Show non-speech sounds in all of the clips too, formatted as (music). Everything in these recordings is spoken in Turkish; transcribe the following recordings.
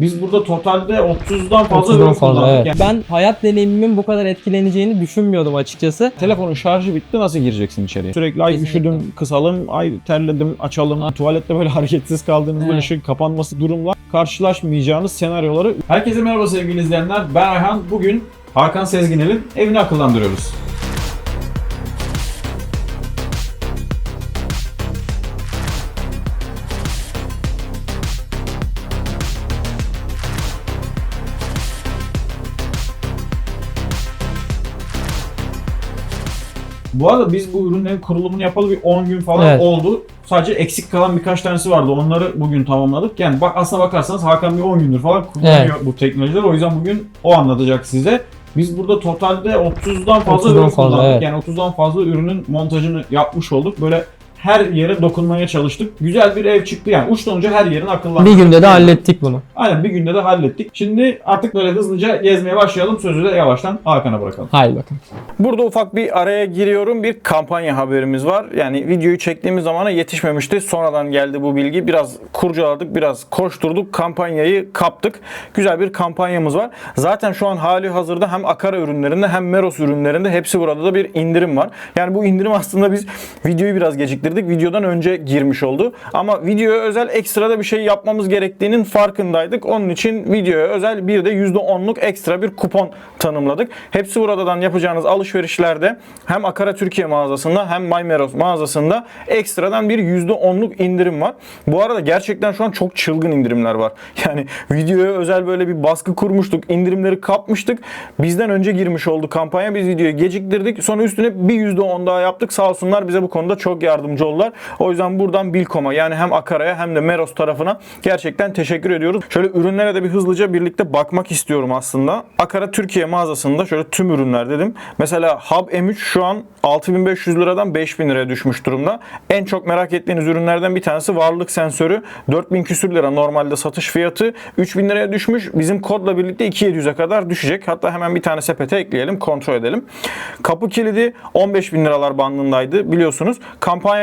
Biz burada totalde 30'dan fazla 30'dan ürün fazla, kullandık. evet. Yani Ben hayat deneyimimin bu kadar etkileneceğini düşünmüyordum açıkçası. telefonun şarjı bitti nasıl gireceksin içeriye? Sürekli ay Kesinlikle. üşüdüm kısalım, ay terledim açalım. Tuvalette böyle (laughs) hareketsiz kaldığınızda Evet. ışık kapanması durumla karşılaşmayacağınız senaryoları. Herkese merhaba sevgili izleyenler. Ben Ayhan. Bugün Hakan Sezginel'in evini akıllandırıyoruz. Bu arada biz bu ürünlerin kurulumunu yapalı bir 10 gün falan Evet. oldu. Sadece eksik kalan birkaç tanesi vardı. Onları bugün tamamladık. Yani bak aslına bakarsanız Hakan bir 10 gündür falan kullanıyor bu teknolojileri. O yüzden bugün o anlatacak size. Biz burada totalde 30'dan fazla 30'dan ürün fazla, kullandık. evet. Yani 30'dan fazla ürünün montajını yapmış olduk. Böyle her yere dokunmaya çalıştık. Güzel bir ev çıktı yani. Uçtan uca her yerin akıllandı. Bir günde de hallettik bunu. Aynen bir günde de hallettik. Şimdi artık böyle hızlıca gezmeye başlayalım. Sözü de yavaştan Hakan'a bırakalım. Haydi bakın. Burada ufak bir araya giriyorum. Bir kampanya haberimiz var. Yani videoyu çektiğimiz zamana yetişmemişti. Sonradan geldi bu bilgi. Biraz kurcaladık, biraz koşturduk. Kampanyayı kaptık. Güzel bir kampanyamız var. Zaten şu an hali hazırda hem Akara ürünlerinde hem Meros ürünlerinde hepsi burada da bir indirim var. Yani bu indirim aslında biz videoyu biraz geciktirdik. Videodan önce girmiş oldu. Ama videoya özel ekstrada bir şey yapmamız gerektiğinin farkındaydık. Onun için videoya özel bir de %10'luk ekstra bir kupon tanımladık. Hepsi buradan yapacağınız alışverişlerde hem Akara Türkiye mağazasında hem MyMeros mağazasında ekstradan bir %10'luk indirim var. Bu arada gerçekten şu an çok çılgın indirimler var. (laughs) Yani videoya özel böyle bir baskı kurmuştuk. indirimleri kapmıştık. Bizden önce girmiş oldu kampanya. Biz videoyu geciktirdik. Sonra üstüne bir %10 daha yaptık. Sağ olsunlar bize bu konuda çok yardımcı oldular. O yüzden buradan Bilkom'a yani hem Akara'ya hem de Meros tarafına gerçekten teşekkür ediyoruz. Şöyle ürünlere de bir hızlıca birlikte bakmak istiyorum aslında. Akara Türkiye mağazasında şöyle tüm ürünler dedim. Mesela Hub M3 şu an 6500 liradan 5000 liraya düşmüş durumda. En çok merak ettiğiniz ürünlerden bir tanesi varlık sensörü. 4000 küsür lira normalde satış fiyatı. 3000 liraya düşmüş. Bizim kodla birlikte 2700'e kadar düşecek. Hatta hemen bir tane sepete ekleyelim, kontrol edelim. Kapı kilidi 15 bin liralar bandındaydı biliyorsunuz.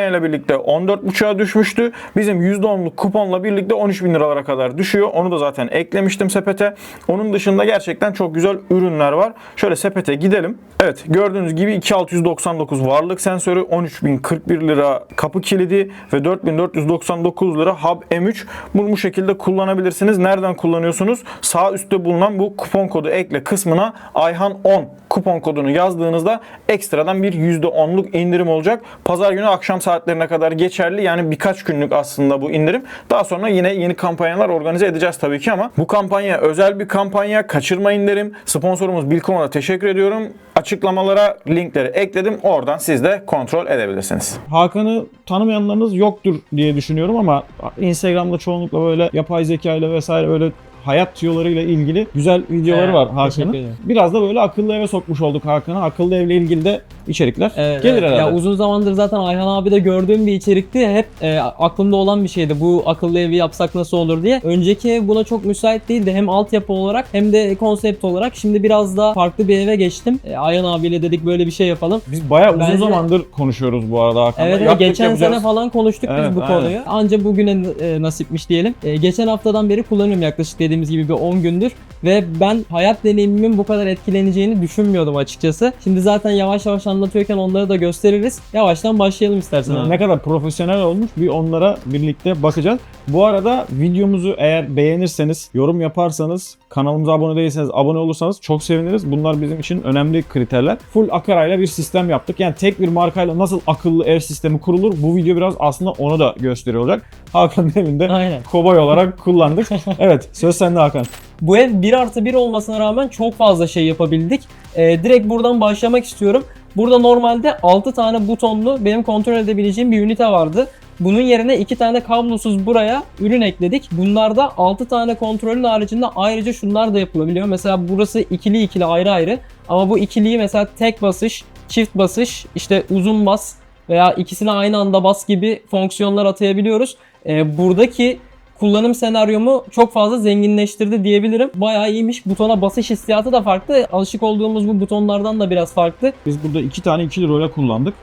Kampanyayla birlikte 14.5'a düşmüştü. Bizim %10'luk kuponla birlikte 13 bin liralara kadar düşüyor. Onu da zaten eklemiştim sepete. Onun dışında gerçekten çok güzel ürünler var. Şöyle sepete gidelim. Evet gördüğünüz gibi 2699 varlık sensörü, 13041 lira kapı kilidi ve 4499 lira Hub M3. Bunu bu şekilde kullanabilirsiniz. Nereden kullanıyorsunuz? Sağ üstte bulunan bu kupon kodu ekle kısmına Ayhan 10 kupon kodunu yazdığınızda ekstradan bir %10'luk indirim olacak. Pazar günü akşam saatlerine kadar geçerli. Yani birkaç günlük aslında bu indirim. Daha sonra yine yeni kampanyalar organize edeceğiz tabii ki ama bu kampanya özel bir kampanya. Kaçırmayın derim. Sponsorumuz Bilkom'a da teşekkür ediyorum. Açıklamalara linkleri ekledim. Oradan siz de kontrol edebilirsiniz. Hakan'ı tanımayanlarınız yoktur diye düşünüyorum ama Instagram'da çoğunlukla böyle yapay zeka ile vesaire öyle hayat tüyolarıyla ilgili güzel videoları var Hakan'ın. Biraz da böyle akıllı eve sokmuş olduk Hakan'ı. Akıllı evle ilgili de içerikler Evet, gelir evet. herhalde. Ya uzun zamandır zaten Ayhan abi de gördüğüm bir içerikti. Hep e, aklımda olan bir şeydi. Bu akıllı evi yapsak nasıl olur diye. Önceki ev buna çok müsait değildi. Hem altyapı olarak hem de konsept olarak. Şimdi biraz daha farklı bir eve geçtim. E, Ayhan abiyle dedik böyle bir şey yapalım. Biz bayağı uzun Bence- zamandır konuşuyoruz bu arada Hakan'la. Evet, Yaptık, geçen yapacağız. sene falan konuştuk Evet, biz bu aynen. konuyu. Anca bugüne e, nasipmiş diyelim. E, geçen haftadan beri kullanıyorum yaklaşık dediğimiz gibi bir 10 gündür ve ben hayat deneyimimin bu kadar etkileneceğini düşünmüyordum açıkçası. Şimdi zaten yavaş yavaş anlatıyorken onları da gösteririz. Yavaştan başlayalım istersen. Ne kadar profesyonel olmuş bir onlara birlikte bakacağız. Bu arada videomuzu eğer beğenirseniz, yorum yaparsanız, kanalımıza abone değilseniz abone olursanız çok seviniriz. Bunlar bizim için önemli kriterler. Full Akara'yla bir sistem yaptık. Yani tek bir markayla nasıl akıllı ev sistemi kurulur bu video biraz aslında onu da gösteriyor olacak. Hakan'ın evinde Aynen. kobay olarak kullandık. (laughs) Evet söz sende Hakan. Bu ev 1 artı 1 olmasına rağmen çok fazla şey yapabildik. Ee, direkt buradan başlamak istiyorum. Burada normalde 6 tane butonlu benim kontrol edebileceğim bir ünite vardı. Bunun yerine 2 tane kablosuz buraya ürün ekledik. Bunlarda 6 tane kontrolün haricinde ayrıca şunlar da yapılabiliyor. Mesela burası ikili ikili ayrı ayrı. Ama bu ikiliyi mesela tek basış, çift basış, işte uzun bas veya ikisini aynı anda bas gibi fonksiyonlar atayabiliyoruz. Ee, buradaki kullanım senaryomu çok fazla zenginleştirdi diyebilirim. Bayağı iyiymiş. Butona basış hissiyatı da farklı. Alışık olduğumuz bu butonlardan da biraz farklı. Biz burada iki tane ikili röle kullandık.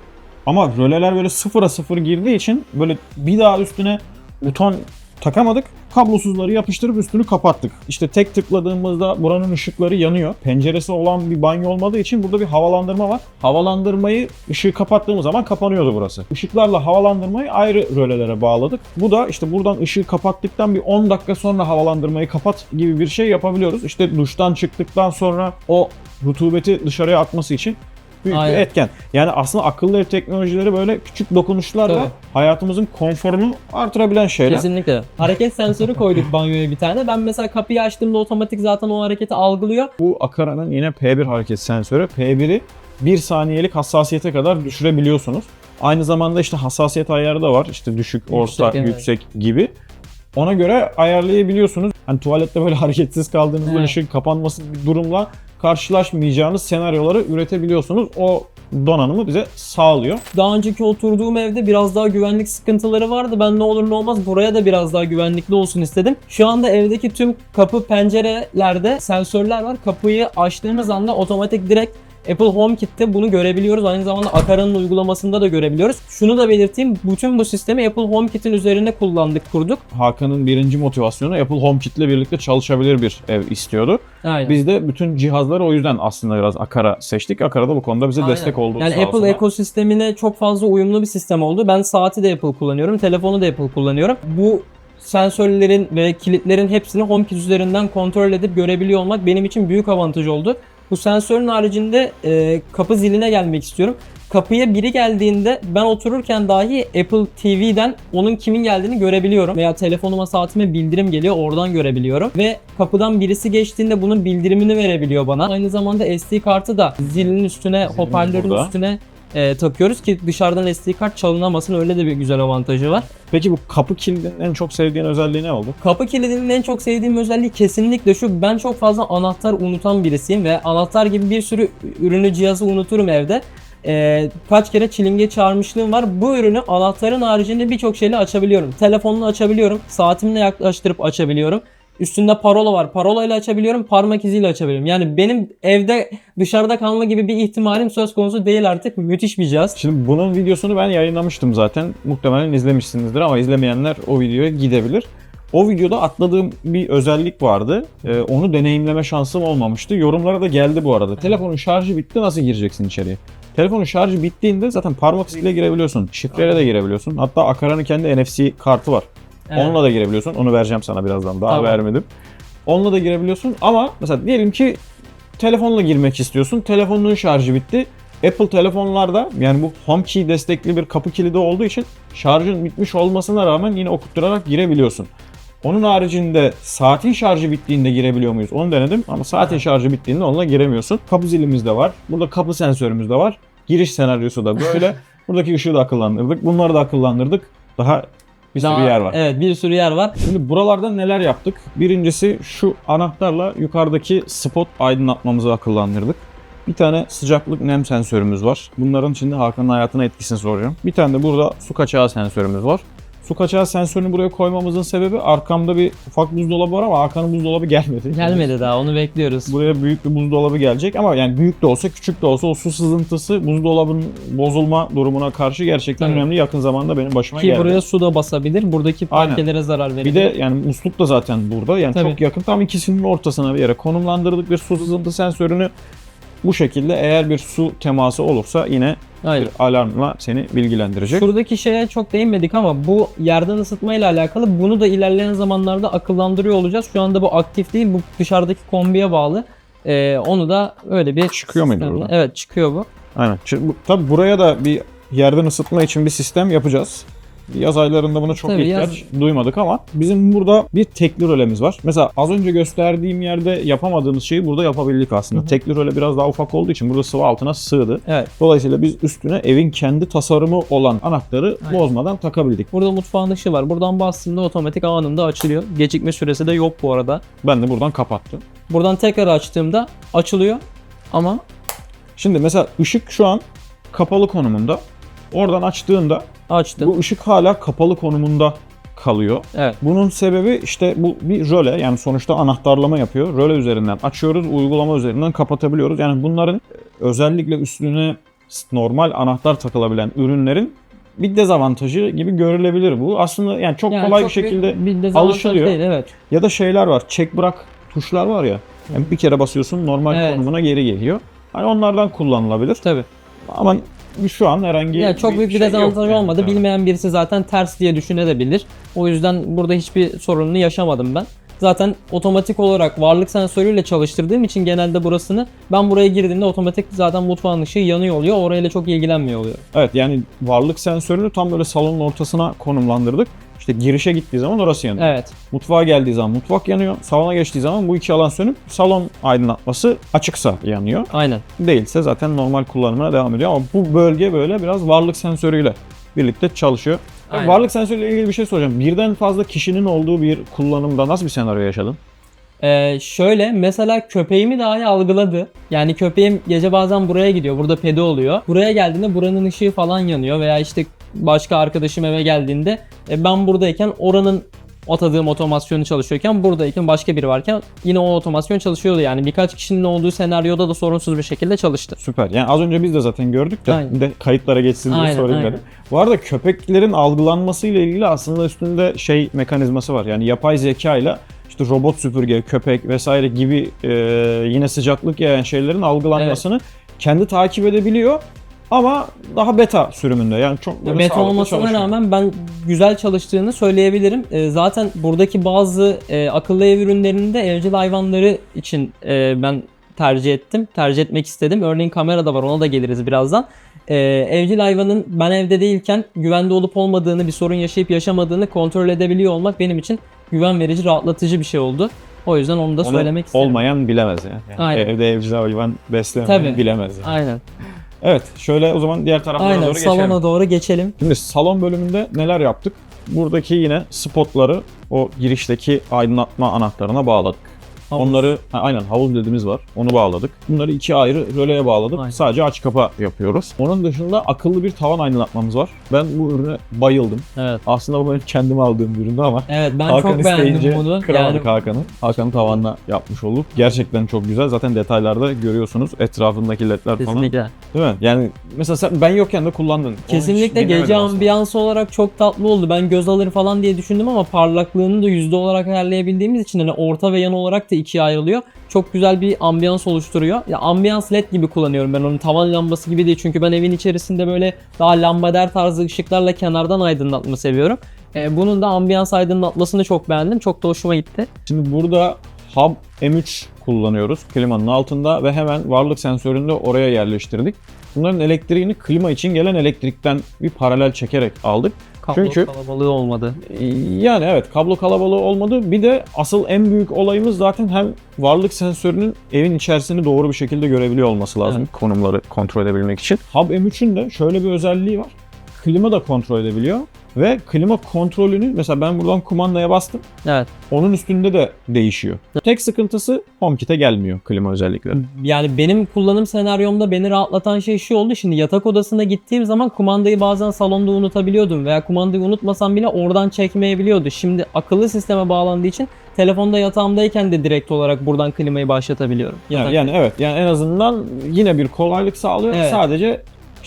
Ama röleler böyle sıfıra sıfır girdiği için böyle bir daha üstüne buton takamadık. Kablosuzları yapıştırıp üstünü kapattık. İşte tek tıkladığımızda buranın ışıkları yanıyor. Penceresi olan bir banyo olmadığı için burada bir havalandırma var. Havalandırmayı ışığı kapattığımız zaman kapanıyordu burası. Işıklarla havalandırmayı ayrı rölelere bağladık. Bu da işte buradan ışığı kapattıktan bir 10 dakika sonra havalandırmayı kapat gibi bir şey yapabiliyoruz. İşte duştan çıktıktan sonra o rutubeti dışarıya atması için büyük Aynen. bir etken. Yani aslında akıllı ev teknolojileri böyle küçük dokunuşlarla Tabii. hayatımızın konforunu artırabilen şeyler. Kesinlikle. Hareket sensörü koyduk banyoya bir tane. Ben mesela kapıyı açtığımda otomatik zaten o hareketi algılıyor. Bu Akara'nın yine P1 hareket sensörü. P1'i 1 saniyelik hassasiyete kadar düşürebiliyorsunuz. Aynı zamanda işte hassasiyet ayarı da var. İşte düşük, orta, evet. yüksek gibi. Ona göre ayarlayabiliyorsunuz. Hani tuvalette böyle (laughs) hareketsiz kaldığınızda Evet. ışığın kapanması bir durumla karşılaşmayacağınız senaryoları üretebiliyorsunuz. O donanımı bize sağlıyor. Daha önceki oturduğum evde biraz daha güvenlik sıkıntıları vardı. Ben ne olur ne olmaz buraya da biraz daha güvenlikli olsun istedim. Şu anda evdeki tüm kapı pencerelerde sensörler var. Kapıyı açtığımız anda otomatik direkt Apple HomeKit'te bunu görebiliyoruz. Aynı zamanda Akara'nın uygulamasında da görebiliyoruz. Şunu da belirteyim. Bütün bu sistemi Apple HomeKit'in üzerine kullandık, kurduk. Hakan'ın birinci motivasyonu Apple HomeKit ile birlikte çalışabilir bir ev istiyordu. Aynen. Biz de bütün cihazları o yüzden aslında biraz Akara seçtik. Akara da bu konuda bize Aynen. destek oldu. Yani Apple olsunlar. ekosistemine çok fazla uyumlu bir sistem oldu. Ben saati de Apple kullanıyorum, telefonu da Apple kullanıyorum. Bu sensörlerin ve kilitlerin hepsini HomeKit üzerinden kontrol edip görebiliyor olmak benim için büyük avantaj oldu. Bu sensörün haricinde e, kapı ziline gelmek istiyorum. Kapıya biri geldiğinde ben otururken dahi Apple TV'den onun kimin geldiğini görebiliyorum. Veya telefonuma saatime bildirim geliyor oradan görebiliyorum. Ve kapıdan birisi geçtiğinde bunun bildirimini verebiliyor bana. Aynı zamanda SD kartı da zilin üstüne, hoparlörün burada. üstüne e, takıyoruz ki dışarıdan SD kart çalınamasın öyle de bir güzel avantajı var. Peki bu kapı kilidinin en çok sevdiğin özelliği ne oldu? Kapı kilidinin en çok sevdiğim özelliği kesinlikle şu. Ben çok fazla anahtar unutan birisiyim ve anahtar gibi bir sürü ürünü cihazı unuturum evde. Ee, kaç kere çilinge çağırmışlığım var. Bu ürünü anahtarın haricinde birçok şeyle açabiliyorum. Telefonla açabiliyorum. Saatimle yaklaştırıp açabiliyorum. Üstünde parola var. Parolayla açabiliyorum. Parmak iziyle açabiliyorum. Yani benim evde dışarıda kalma gibi bir ihtimalim söz konusu değil artık. Müthiş bir cihaz. Şimdi bunun videosunu ben yayınlamıştım zaten. Muhtemelen izlemişsinizdir ama izlemeyenler o videoya gidebilir. O videoda atladığım bir özellik vardı. Ee, onu deneyimleme şansım olmamıştı. Yorumlara da geldi bu arada. Telefonun şarjı bitti nasıl gireceksin içeriye? Telefonun şarjı bittiğinde zaten parmak iziyle girebiliyorsun. Şifreyle de girebiliyorsun. Hatta Akara'nın kendi NFC kartı var. Evet. Onunla da girebiliyorsun. Onu vereceğim sana birazdan. Daha Tamam. vermedim. Onunla da girebiliyorsun ama mesela diyelim ki telefonla girmek istiyorsun. Telefonun şarjı bitti. Apple telefonlarda yani bu HomeKey destekli bir kapı kilidi olduğu için şarjın bitmiş olmasına rağmen yine okutturarak girebiliyorsun. Onun haricinde saatin şarjı bittiğinde girebiliyor muyuz? Onu denedim ama saatin şarjı bittiğinde onunla giremiyorsun. Kapı zilimiz de var. Burada kapı sensörümüz de var. Giriş senaryosu da böyle. (laughs) Buradaki ışığı da akıllandırdık. Bunları da akıllandırdık. Daha bir sürü Daha- yer var. Evet bir sürü yer var. Şimdi buralarda neler yaptık? Birincisi şu anahtarla yukarıdaki spot aydınlatmamızı akıllandırdık. Bir tane sıcaklık nem sensörümüz var. Bunların içinde Hakan'ın hayatına etkisini soracağım. Bir tane de burada su kaçağı sensörümüz var. Su kaçağı sensörünü buraya koymamızın sebebi arkamda bir ufak buzdolabı var ama Hakan'ın buzdolabı (laughs) gelmedi. Gelmedi daha onu bekliyoruz. Buraya büyük bir buzdolabı gelecek ama yani büyük de olsa küçük de olsa o su sızıntısı buzdolabının bozulma durumuna karşı gerçekten Tabii. önemli. Yakın zamanda benim başıma Ki geldi. buraya su da basabilir. Buradaki Aynen. parkelere zarar verebilir. Bir de yani musluk da zaten burada. Yani Tabii. çok yakın tam ikisinin ortasına bir yere konumlandırdık bir su sızıntı sensörünü. Bu şekilde eğer bir su teması olursa yine Aynen. bir alarmla seni bilgilendirecek. Şuradaki şeye çok değinmedik ama bu yerden ısıtma ile alakalı bunu da ilerleyen zamanlarda akıllandırıyor olacağız. Şu anda bu aktif değil. Bu dışarıdaki kombiye bağlı. Ee, onu da öyle bir Çıkıyor muydu sistemle- buradan? Evet çıkıyor bu. Aynen. Şimdi bu, tabii buraya da bir yerden ısıtma için bir sistem yapacağız. Yaz aylarında buna çok Tabii, ihtiyaç duymadık ama bizim burada bir tekli rölemiz var. Mesela az önce gösterdiğim yerde yapamadığımız şeyi burada yapabildik aslında. Hı hı. Tekli röle biraz daha ufak olduğu için burada sıvı altına sığdı. Evet. Dolayısıyla biz üstüne evin kendi tasarımı olan anahtarı Aynen. bozmadan takabildik. Burada mutfağın ışığı var. Buradan bastığımda otomatik anında açılıyor. Gecikme süresi de yok bu arada. Ben de buradan kapattım. Buradan tekrar açtığımda açılıyor. Ama Şimdi mesela ışık şu an kapalı konumunda. Oradan açtığında açtım. bu ışık hala kapalı konumunda kalıyor. Evet. Bunun sebebi işte bu bir röle yani sonuçta anahtarlama yapıyor. Röle üzerinden açıyoruz, uygulama üzerinden kapatabiliyoruz. Yani bunların özellikle üstüne normal anahtar takılabilen ürünlerin bir dezavantajı gibi görülebilir bu. Aslında yani çok Yani kolay çok bir şekilde bir dezavantaj alışılıyor. Değil, evet. ya da şeyler var. Çek bırak tuşlar var ya. Yani bir kere basıyorsun normal Evet. konumuna geri geliyor. Hani onlardan kullanılabilir. Tabii. Ama şu an herhangi Ya çok büyük bir şey dezavantaj yani. olmadı. Evet. Bilmeyen birisi zaten ters diye düşünebilir. O yüzden burada hiçbir sorununu yaşamadım ben. Zaten otomatik olarak varlık sensörüyle çalıştırdığım için genelde burasını ben buraya girdiğimde otomatik zaten mutfağın ışığı yanıyor oluyor. Orayla çok ilgilenmiyor oluyor. Evet yani varlık sensörünü tam böyle salonun ortasına konumlandırdık. İşte girişe gittiği zaman orası yanıyor. Evet. Mutfağa geldiği zaman mutfak yanıyor. Salona geçtiği zaman bu iki alan sönüp salon aydınlatması açıksa yanıyor. Aynen. Değilse zaten normal kullanımına devam ediyor. Ama bu bölge böyle biraz varlık sensörüyle birlikte çalışıyor. Aynen. Varlık sensörüyle ilgili bir şey soracağım. Birden fazla kişinin olduğu bir kullanımda nasıl bir senaryo yaşadın? Ee, şöyle mesela köpeğimi dahi algıladı. Yani köpeğim gece bazen buraya gidiyor. Burada pedi oluyor. Buraya geldiğinde buranın ışığı falan yanıyor veya işte başka arkadaşım eve geldiğinde e, ben buradayken oranın atadığım otomasyonu çalışıyorken buradayken başka biri varken yine o otomasyon çalışıyordu yani birkaç kişinin olduğu senaryoda da sorunsuz bir şekilde çalıştı. Süper. Yani az önce biz de zaten gördük de, Aynen. de kayıtlara geçsin diye Aynen, sorayım aynen. dedim. Bu arada köpeklerin algılanması ile ilgili aslında üstünde şey mekanizması var. Yani yapay zeka ile işte robot süpürge, köpek vesaire gibi e, yine sıcaklık yayan şeylerin algılanmasını kendi takip edebiliyor. Ama daha beta sürümünde yani çok böyle sağlıklı olmasına çalışıyor. rağmen ben güzel çalıştığını söyleyebilirim. E, zaten buradaki bazı e, akıllı ev ürünlerinde evcil hayvanları için e, ben tercih ettim. Tercih etmek istedim. Örneğin kamera da var ona da geliriz birazdan. E, evcil hayvanın ben evde değilken güvende olup olmadığını, bir sorun yaşayıp yaşamadığını kontrol edebiliyor olmak benim için güven verici, rahatlatıcı bir şey oldu. O yüzden onu da Onu söylemek istedim. olmayan bilemez yani. yani Aynen. Evde evcil hayvan beslemeyen Tabii. bilemez. Yani. Aynen. Evet şöyle o zaman diğer taraflara Aynen. doğru geçelim. Salona doğru geçelim. Şimdi salon bölümünde neler yaptık? Buradaki yine spotları o girişteki aydınlatma anahtarına bağladık. Havuz. Onları ha, aynen havuz dediğimiz var. Onu bağladık. Bunları iki ayrı röleye bağladık. Aynen. Sadece aç kapa yapıyoruz. Onun dışında akıllı bir tavan aydınlatmamız var. Ben bu ürüne bayıldım. Evet. Aslında bu benim kendim aldığım bir üründü ama Evet ben Hakan çok beğendim bunu. kıramadık Yani Hakan'ı. Hakan'ın tavanla yapmış olduk. Gerçekten çok güzel. Zaten detaylarda görüyorsunuz etrafındaki ledler falan. kesinlikle. Değil mi? Yani mesela sen ben yokken de kullandın. Kesinlikle gece ambiyansı olarak çok tatlı oldu. Ben göz alır falan diye düşündüm ama parlaklığını da yüzde olarak ayarlayabildiğimiz için hani orta ve yan olarak da ikiye ayrılıyor. Çok güzel bir ambiyans oluşturuyor. Ya ambiyans led gibi kullanıyorum ben onu tavan lambası gibi değil çünkü ben evin içerisinde böyle daha lambader tarzı ışıklarla kenardan aydınlatma seviyorum. Ee, bunun da ambiyans aydınlatmasını çok beğendim. Çok da hoşuma gitti. Şimdi burada Hub M3 kullanıyoruz klimanın altında ve hemen varlık sensörünü de oraya yerleştirdik. Bunların elektriğini klima için gelen elektrikten bir paralel çekerek aldık. Kablo Çünkü- kalabalığı olmadı. Yani evet kablo kalabalığı olmadı. Bir de asıl en büyük olayımız zaten hem varlık sensörünün evin içerisini doğru bir şekilde görebiliyor olması lazım Evet. konumları kontrol edebilmek için. Hub M3'ün de şöyle bir özelliği var. Klima da kontrol edebiliyor ve klima kontrolünü mesela ben buradan kumandaya bastım. Evet. Onun üstünde de değişiyor. Tek sıkıntısı HomeKit'e gelmiyor klima özellikleri. Yani benim kullanım senaryomda beni rahatlatan şey şu oldu. Şimdi yatak odasına gittiğim zaman kumandayı bazen salonda unutabiliyordum veya kumandayı unutmasam bile oradan çekmeyebiliyordu. Şimdi akıllı sisteme bağlandığı için telefonda yatağımdayken de direkt olarak buradan klimayı başlatabiliyorum. Yani, Yatak- yani evet yani en azından yine bir kolaylık sağlıyor. Evet. Sadece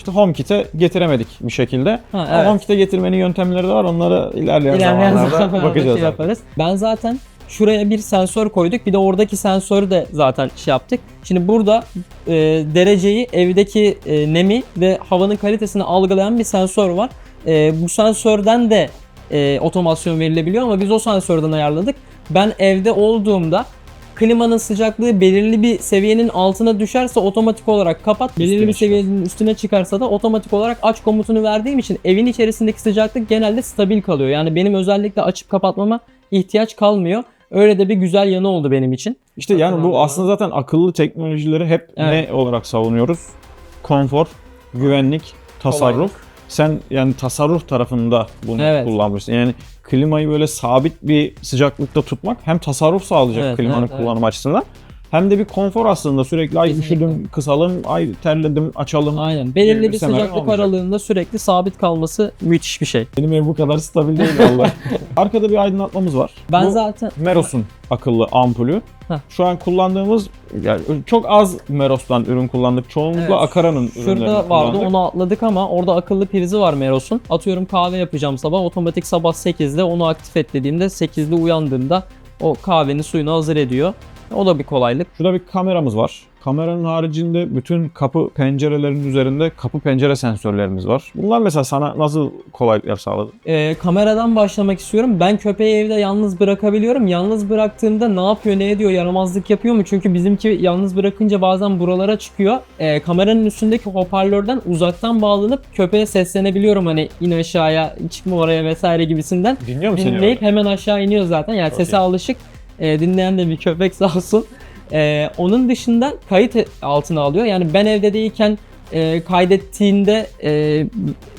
işte HomeKit'e getiremedik bir şekilde. Ha, evet. HomeKit'e getirmenin yöntemleri de var. Onları ilerleyen, İlerleyen zamanlarda (laughs) zamanlarda bakacağız. şey yaparız. Ben zaten şuraya bir sensör koyduk. Bir de oradaki sensörü de zaten şey yaptık. Şimdi burada e, dereceyi, evdeki e, nemi ve havanın kalitesini algılayan bir sensör var. E, bu sensörden de e, otomasyon verilebiliyor ama biz o sensörden ayarladık. Ben evde olduğumda klimanın sıcaklığı belirli bir seviyenin altına düşerse otomatik olarak kapat. Belirli Üstüne bir çıkar. seviyenin üstüne çıkarsa da otomatik olarak aç komutunu verdiğim için evin içerisindeki sıcaklık genelde stabil kalıyor. Yani benim özellikle açıp kapatmama ihtiyaç kalmıyor. Öyle de bir güzel yanı oldu benim için. İşte yani bu Hatırlamıyorum. aslında zaten akıllı teknolojileri hep Evet. ne olarak savunuyoruz? Konfor, güvenlik, tasarruf. Kolaylık. Sen yani tasarruf tarafında bunu Evet. kullanmışsın. Yani klimayı böyle sabit bir sıcaklıkta tutmak hem tasarruf sağlayacak Evet, klimanın evet, evet. kullanım açısından hem de bir konfor aslında sürekli ay Kesinlikle. üşüdüm kısalım, ay terledim açalım. Aynen. Belirli bir bir sıcaklık olmayacak. aralığında sürekli sabit kalması müthiş bir şey. Benim ev bu kadar stabil değil vallahi. (laughs) Arkada bir aydınlatmamız var. Ben Bu zaten Meros'un akıllı ampulü. Heh. Şu an kullandığımız yani çok az Meros'tan ürün kullandık. Çoğunlukla Evet. Akara'nın ürünlerini Şurada vardı kullandık. onu atladık ama orada akıllı prizi var Meros'un. Atıyorum kahve yapacağım sabah otomatik sabah 8'de onu aktif et dediğimde 8'de uyandığımda o kahvenin suyunu hazır ediyor. O da bir kolaylık. Şurada bir kameramız var. Kameranın haricinde bütün kapı pencerelerin üzerinde kapı pencere sensörlerimiz var. Bunlar mesela sana nasıl kolaylıklar sağladı? Ee, kameradan başlamak istiyorum. Ben köpeği evde yalnız bırakabiliyorum. Yalnız bıraktığımda ne yapıyor, ne ediyor, yaramazlık yapıyor mu? Çünkü bizimki yalnız bırakınca bazen buralara çıkıyor. Ee, kameranın üstündeki hoparlörden uzaktan bağlanıp köpeğe seslenebiliyorum. Hani in aşağıya, çıkma oraya vesaire gibisinden. Dinliyor musun seni? Dinleyip hemen aşağı iniyor zaten. Yani Çok sese iyi. alışık. Ee, dinleyen de bir köpek sağ olsun. Ee, onun dışında kayıt altına alıyor. Yani ben evde değilken e, kaydettiğinde e,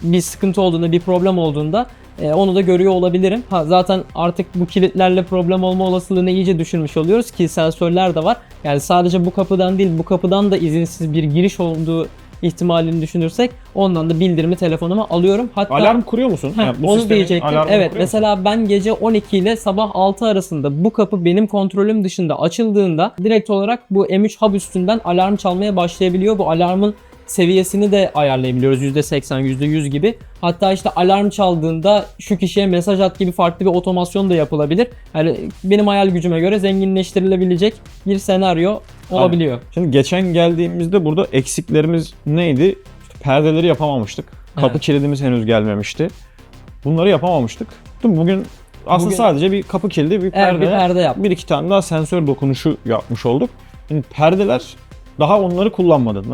bir sıkıntı olduğunda, bir problem olduğunda e, onu da görüyor olabilirim. Ha, zaten artık bu kilitlerle problem olma olasılığını iyice düşürmüş oluyoruz ki sensörler de var. Yani sadece bu kapıdan değil, bu kapıdan da izinsiz bir giriş olduğu ihtimalini düşünürsek ondan da bildirimi telefonuma alıyorum. Hatta Alarm kuruyor musun? Heh, Yani bu onu diyecektim. Evet musun? mesela ben gece 12 ile sabah 6 arasında bu kapı benim kontrolüm dışında açıldığında direkt olarak bu M3 hub üstünden alarm çalmaya başlayabiliyor. Bu alarmın seviyesini de ayarlayabiliyoruz. %80, %100 gibi. Hatta işte alarm çaldığında şu kişiye mesaj at gibi farklı bir otomasyon da yapılabilir. Yani benim hayal gücüme göre zenginleştirilebilecek bir senaryo olabiliyor. Şimdi geçen geldiğimizde burada eksiklerimiz neydi? İşte perdeleri yapamamıştık. Kapı Evet. kilidimiz henüz gelmemişti. Bunları yapamamıştık. Değil mi? Bugün aslında Bugün- sadece bir kapı kilidi, bir Evet perde, bir perde yap. bir iki tane daha sensör dokunuşu yapmış olduk. Şimdi perdeler daha onları kullanmadın.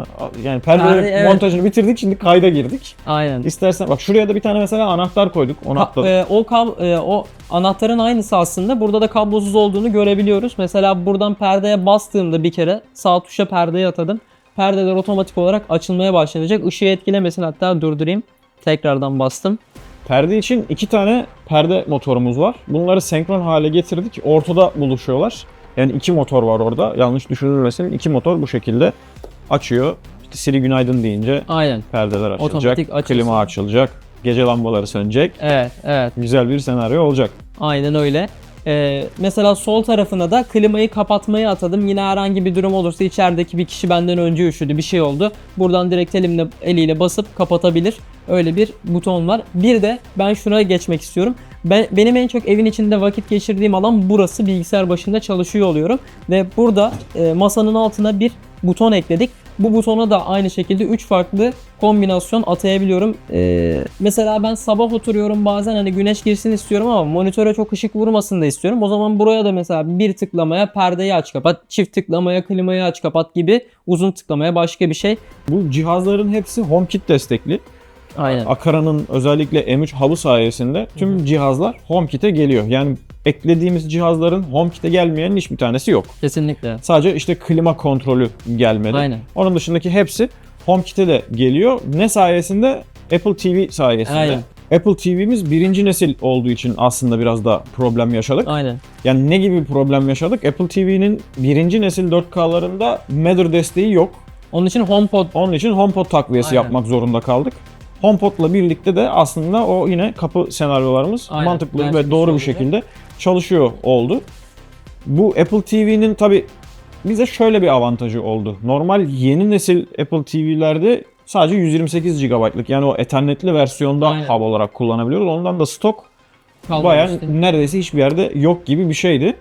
Yani Perde, evet. montajını bitirdik şimdi kayda girdik. Aynen. İstersen bak şuraya da bir tane mesela anahtar koyduk. Onu Ka- atladık. e, o kab e, o anahtarın aynısı aslında. Burada da kablosuz olduğunu görebiliyoruz. Mesela buradan perdeye bastığımda bir kere sağ tuşa perdeyi atadım. Perdeler otomatik olarak açılmaya başlayacak. Işığı etkilemesin hatta durdurayım. Tekrardan bastım. Perde için iki tane perde motorumuz var. Bunları senkron hale getirdik. Ortada buluşuyorlar. Yani iki motor var orada. Yanlış düşünülmesin. İki motor bu şekilde açıyor. İşte Siri günaydın deyince Aynen. perdeler açılacak. Otomatik açılsın. Klima açılacak. Gece lambaları sönecek. Evet, evet. Güzel bir senaryo olacak. Aynen öyle. Ee, mesela sol tarafına da klimayı kapatmayı atadım. Yine herhangi bir durum olursa içerideki bir kişi benden önce üşüdü bir şey oldu. Buradan direkt elimle eliyle basıp kapatabilir. Öyle bir buton var. Bir de ben şuna geçmek istiyorum. Ben, benim en çok evin içinde vakit geçirdiğim alan burası. Bilgisayar başında çalışıyor oluyorum. Ve burada e, masanın altına bir buton ekledik. Bu butona da aynı şekilde 3 farklı kombinasyon atayabiliyorum. Ee, mesela ben sabah oturuyorum bazen hani güneş girsin istiyorum ama monitöre çok ışık vurmasın da istiyorum. O zaman buraya da mesela bir tıklamaya perdeyi aç kapat, çift tıklamaya klimayı aç kapat gibi uzun tıklamaya başka bir şey. Bu cihazların hepsi HomeKit destekli. Aynen. Akara'nın özellikle M3 hub'ı sayesinde tüm cihazlar HomeKit'e geliyor. Yani eklediğimiz cihazların HomeKit'e gelmeyenin hiçbir tanesi yok. Kesinlikle. Sadece işte klima kontrolü gelmedi. Aynen. Onun dışındaki hepsi HomeKit'e de geliyor. Ne sayesinde? Apple TV sayesinde. Aynen. Apple TV'miz birinci nesil olduğu için aslında biraz da problem yaşadık. Aynen. Yani ne gibi bir problem yaşadık? Apple TV'nin birinci nesil 4K'larında Matter desteği yok. Onun için HomePod Onun için HomePod takviyesi Aynen. yapmak zorunda kaldık. HomePod'la birlikte de aslında o yine kapı senaryolarımız Aynen. mantıklı ve doğru bir şekilde çalışıyor oldu. Bu Apple TV'nin tabi bize şöyle bir avantajı oldu. Normal yeni nesil Apple TV'lerde sadece 128 GB'lık yani o ethernetli versiyonda Aynen. hub olarak kullanabiliyoruz. Ondan da stok bayağı neredeyse hiçbir yerde yok gibi bir şeydi.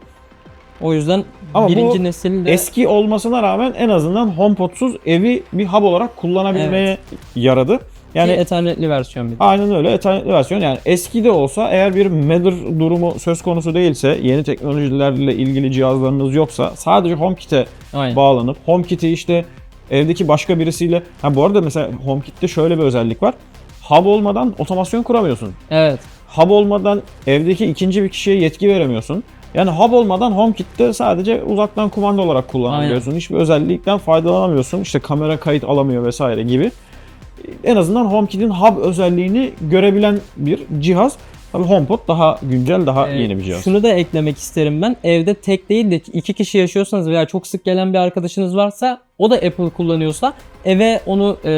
O yüzden Ama birinci nesil de Eski olmasına rağmen en azından HomePod'suz evi bir hub olarak kullanabilmeye yaradı. Yani Ethernet'li versiyon bir de. aynen öyle ethernetli versiyon. Yani eski de olsa eğer bir Matter durumu söz konusu değilse, yeni teknolojilerle ilgili cihazlarınız yoksa sadece HomeKit'e Aynen. bağlanıp HomeKit'i işte evdeki başka birisiyle ha bu arada mesela HomeKit'te şöyle bir özellik var. Hub olmadan otomasyon kuramıyorsun. Evet. Hub olmadan evdeki ikinci bir kişiye yetki veremiyorsun. Yani hub olmadan HomeKit'te sadece uzaktan kumanda olarak kullanabiliyorsun. Hiçbir özellikten faydalanamıyorsun. İşte kamera kayıt alamıyor vesaire gibi. En azından HomeKit'in hub özelliğini görebilen bir cihaz. Tabii HomePod daha güncel, daha Ee, yeni bir cihaz. Şunu da eklemek isterim ben. Evde tek değil de iki kişi yaşıyorsanız veya çok sık gelen bir arkadaşınız varsa o da Apple kullanıyorsa eve onu e,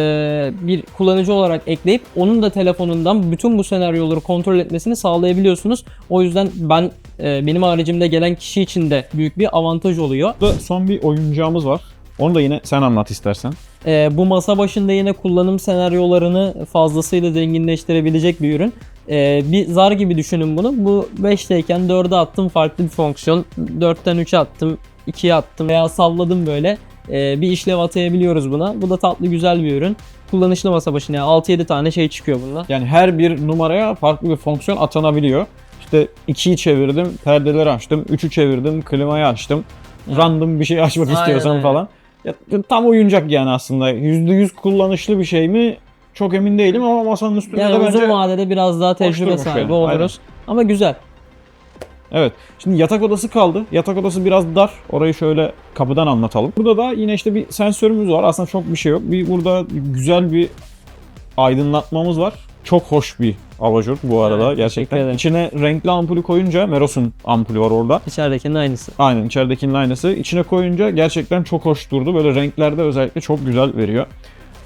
bir kullanıcı olarak ekleyip onun da telefonundan bütün bu senaryoları kontrol etmesini sağlayabiliyorsunuz. O yüzden ben e, benim haricimde gelen kişi için de büyük bir avantaj oluyor. Burada son bir oyuncağımız var. Onu da yine sen anlat istersen. Ee, bu masa başında yine kullanım senaryolarını fazlasıyla zenginleştirebilecek bir ürün. Ee, bir zar gibi düşünün bunu. Bu 5'teyken 4'e attım farklı bir fonksiyon. 4'ten 3'e attım, 2'ye attım veya salladım böyle. Ee, bir işlev atayabiliyoruz buna. Bu da tatlı güzel bir ürün. Kullanışlı masa başına yani 6-7 tane şey çıkıyor bundan. Yani her bir numaraya farklı bir fonksiyon atanabiliyor. İşte 2'yi çevirdim, perdeleri açtım, 3'ü çevirdim, klimayı açtım. Random bir şey açmak Aynen, istiyorsan falan. Ya, tam oyuncak yani aslında. %100 kullanışlı bir şey mi? Çok emin değilim ama masanın üstünde Yani de uzun bence... vadede biraz daha tecrübe durmuş sahibi yani, oluruz. Ama güzel. Evet. Şimdi yatak odası kaldı. Yatak odası biraz dar. Orayı şöyle kapıdan anlatalım. Burada da yine işte bir sensörümüz var. Aslında çok bir şey yok. Bir burada güzel bir aydınlatmamız var. Çok hoş bir abajur bu arada Evet, gerçekten. İçine renkli ampulü koyunca Meros'un ampulü var orada. İçeridekinin aynısı. Aynen içeridekinin aynısı. İçine koyunca gerçekten çok hoş durdu. Böyle renklerde özellikle çok güzel veriyor.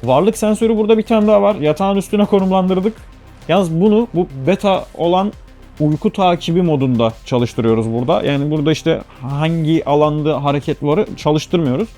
Varlık sensörü burada bir tane daha var. Yatağın üstüne konumlandırdık. Yalnız bunu bu beta olan uyku takibi modunda çalıştırıyoruz burada. Yani burada işte hangi alanda hareket varı çalıştırmıyoruz.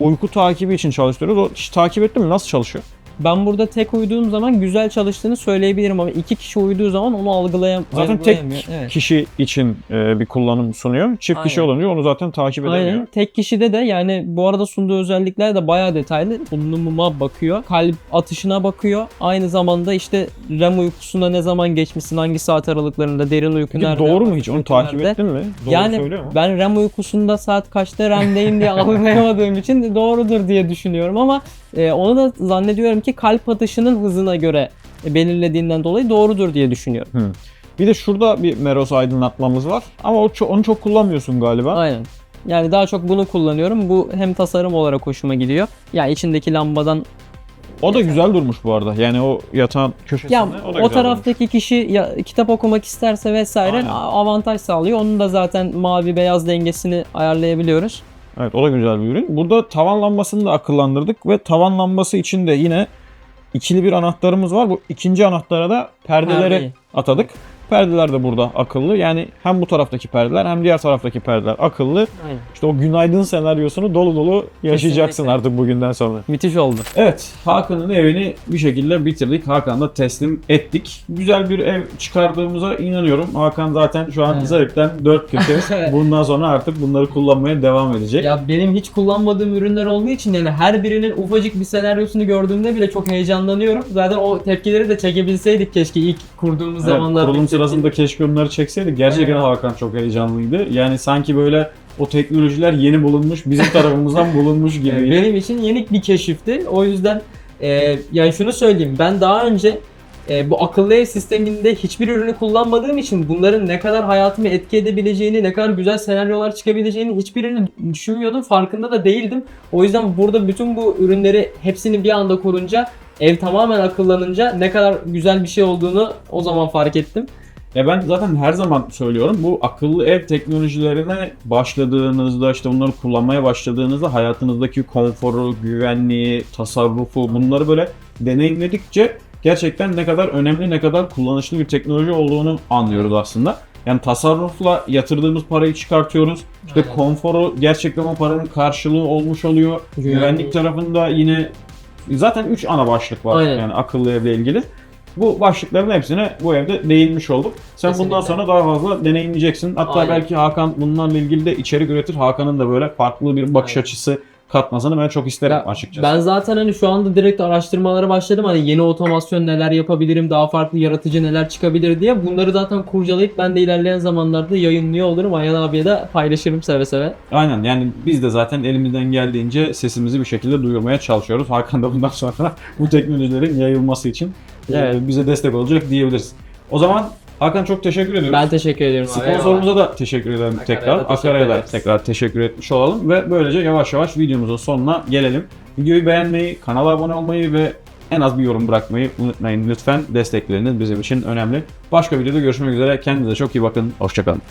Uyku takibi için çalıştırıyoruz. O takip ettin mi? Nasıl çalışıyor? Ben burada tek uyuduğum zaman güzel çalıştığını söyleyebilirim ama iki kişi uyuduğu zaman onu algılayam Zaten tek algılayamıyor. Evet. kişi için e, bir kullanım sunuyor. Çift kişi Aynen. olunca onu zaten takip edemiyor. Aynen. Tek kişide de yani bu arada sunduğu özellikler de bayağı detaylı. Bulunumuma bakıyor. Kalp atışına bakıyor. Aynı zamanda işte REM uykusunda ne zaman geçmişsin, hangi saat aralıklarında, derin uyku Peki nerede? doğru mu hiç? Onu takip nerede? ettin mi? Doğru yani söylüyor mu? ben REM uykusunda saat kaçta REM'deyim diye (laughs) algılayamadığım için doğrudur diye düşünüyorum ama e, onu da zannediyorum ki kalp atışının hızına göre belirlediğinden dolayı doğrudur diye düşünüyorum. Bir de şurada bir Meros aydınlatmamız var. Ama o onu çok kullanmıyorsun galiba. Aynen. Yani daha çok bunu kullanıyorum. Bu hem tasarım olarak hoşuma gidiyor. Yani içindeki lambadan O da güzel durmuş bu arada. Yani o yatağın köşesinde ya o da o, taraftaki kişi ya kitap okumak isterse vesaire Aynen. avantaj sağlıyor. Onun da zaten mavi beyaz dengesini ayarlayabiliyoruz. Evet o da güzel bir ürün. Burada tavan lambasını da akıllandırdık ve tavan lambası için de yine ikili bir anahtarımız var. Bu ikinci anahtara da perdeleri Perdeyi. atadık. Perdeler de burada akıllı. Yani hem bu taraftaki perdeler hem diğer taraftaki perdeler akıllı. Aynen. İşte o günaydın senaryosunu dolu dolu yaşayacaksın Kesinlikle. artık bugünden sonra. Müthiş oldu. Evet, Hakan'ın evini bir şekilde bitirdik. Hakan'da teslim ettik. Güzel bir ev çıkardığımıza inanıyorum. Hakan zaten şu an Evet. zevkten dört köşe. (laughs) Bundan sonra artık bunları kullanmaya devam edecek. Ya benim hiç kullanmadığım ürünler olduğu için yani her birinin ufacık bir senaryosunu gördüğümde bile çok heyecanlanıyorum. Zaten o tepkileri de çekebilseydik keşke ilk kurduğumuz Evet, zamanlarda. kurulum sırasında keşke onları çekseydik. Gerçekten Evet. Hakan çok heyecanlıydı. Yani sanki böyle o teknolojiler yeni bulunmuş, bizim tarafımızdan bulunmuş (laughs) gibi. Benim için yenik bir keşifti. O yüzden e, yani şunu söyleyeyim. Ben daha önce e, bu akıllı ev sisteminde hiçbir ürünü kullanmadığım için bunların ne kadar hayatımı etki edebileceğini, ne kadar güzel senaryolar çıkabileceğini hiçbirini düşünmüyordum. Farkında da değildim. O yüzden burada bütün bu ürünleri hepsini bir anda kurunca ev tamamen akıllanınca ne kadar güzel bir şey olduğunu o zaman fark ettim. Ya ben zaten her zaman söylüyorum bu akıllı ev teknolojilerine başladığınızda işte bunları kullanmaya başladığınızda hayatınızdaki konforu, güvenliği, tasarrufu bunları böyle deneyimledikçe gerçekten ne kadar önemli, ne kadar kullanışlı bir teknoloji olduğunu anlıyoruz aslında. Yani tasarrufla yatırdığımız parayı çıkartıyoruz. İşte Aynen. konforu gerçekten o paranın karşılığı olmuş oluyor. Güvenlik. Tarafında yine zaten 3 ana başlık var Aynen. yani akıllı evle ilgili. Bu başlıkların hepsine bu evde değinmiş olduk. Sen bundan Kesinlikle. sonra daha fazla deneyimleyeceksin. Hatta Aynen. belki Hakan bunlarla ilgili de içerik üretir. Hakan'ın da böyle farklı bir bakış Aynen. açısı katmasını ben çok isterim Ya, açıkçası. Ben zaten hani şu anda direkt araştırmalara başladım. Hani yeni otomasyon neler yapabilirim, daha farklı yaratıcı neler çıkabilir diye. Bunları zaten kurcalayıp ben de ilerleyen zamanlarda yayınlıyor olurum. Ayhan abiye de paylaşırım seve seve. Aynen yani biz de zaten elimizden geldiğince sesimizi bir şekilde duyurmaya çalışıyoruz. Hakan da bundan (laughs) sonra bu teknolojilerin yayılması için Evet. bize destek olacak diyebiliriz. O zaman Hakan çok teşekkür ediyoruz. Ben teşekkür ediyorum. Sponsorumuza da teşekkür ederim Akara'ya tekrar. da teşekkür Akara'ya da ederiz. tekrar teşekkür etmiş olalım ve böylece yavaş yavaş videomuzun sonuna gelelim. Videoyu beğenmeyi, kanala abone olmayı ve en az bir yorum bırakmayı unutmayın lütfen. Destekleriniz bizim için önemli. Başka videoda görüşmek üzere. Kendinize çok iyi bakın. Hoşçakalın.